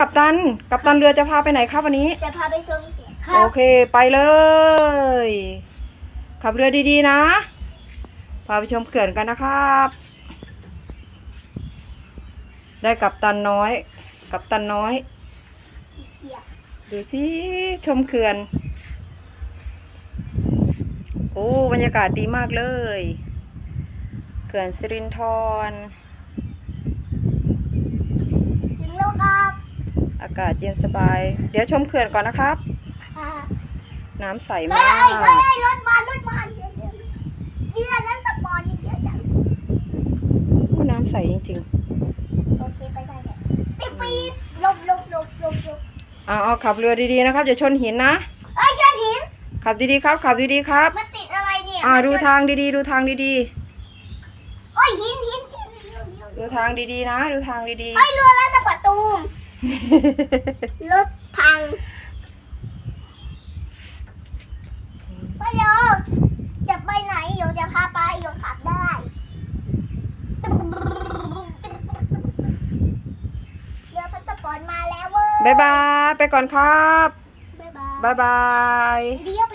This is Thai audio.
กัปตัน กัปตันเรือจะพาไปไหนครับวันนี้ จะพาไปชมเสียงครัโอบเคไปเลย ขับเรือดีๆนะ พาไปชมเขื่อนกันนะครับ ได้กัปตันน้อย กัปตันน้อย เกียร์ดูสิชมเขื่อน โอ้บรรยากาศดีมากเลย เขื่อนสิรินธร ถึงแล้วครับ อากาศเย็นสบาย เดี๋ยวชมเขื่อนก่อนนะครับ น้ำใสมากเฮ้ยรถมารถมาเดี๋ยวเดี๋ยวเรือนั้นสปอนนี่เยอะจังโอ้น้ำใสจริงๆ โอเคไปได้เลยปี๊ดปี๊ดหลบลบลบลบลบๆเอาเอาขับเรือดีๆนะครับอย่าชนหินนะเอ้ยชิญหิน ขับดีๆครับ ขับดีๆครับ มันติดอะไรเนี่ยอ่าดูทางดีๆ ดูทางดีโอ้ยหินหินหินดูทางดีๆนะ ดูทางดีเฮ้เรือแล้วจะประตูม รถพังพ่อโยจะไปไหนโยจะพาไปโยขับได้เรือพัสปอร์ตมาแล้วเว้ยบายบาย ไปก่อนครับ บ๊ายบายบายบาย เลี้ยวไป